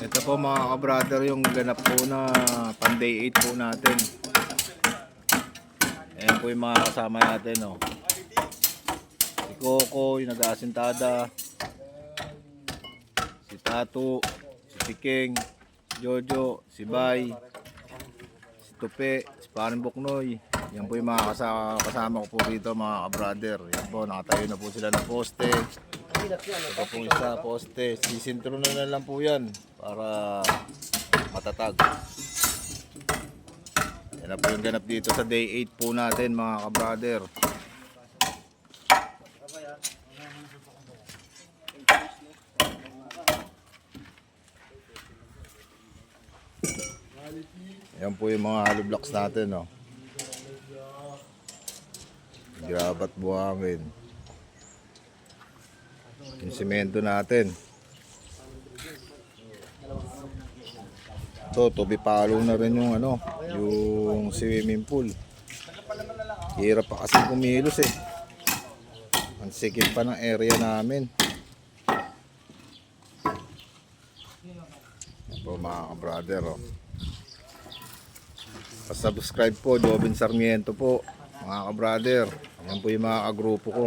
Ito po mga ka-brother yung ganap po na pan day 8 po natin. Ayan po yung mga kasama natin oh. Si Coco, yung nag-aasintada. Si Tato, si Tiking, si Jojo, si Bay, si Tupe, si Parin Buknoy. Po yung mga kasama, kasama ko po dito mga ka-brother. Yan po, nakatayo na po sila ng poste. Ito po isa, poste. Sisintro na na lang po yan para matatag. Yan na po yung ganap dito sa day 8 po natin mga ka-brother. Yan po yung mga hollow blocks natin, no. Grabat buhangin. Yung semento natin. Ito, tobi palo na rin yung ano, yung swimming pool. Hirap pa kasi kumilos eh. Ang sikip pa ng area namin. Yan po mga brother oh. Pa-subscribe po, Jobin Sarmiento po. Mga ka-brother, yan po yung mga kagrupo ko.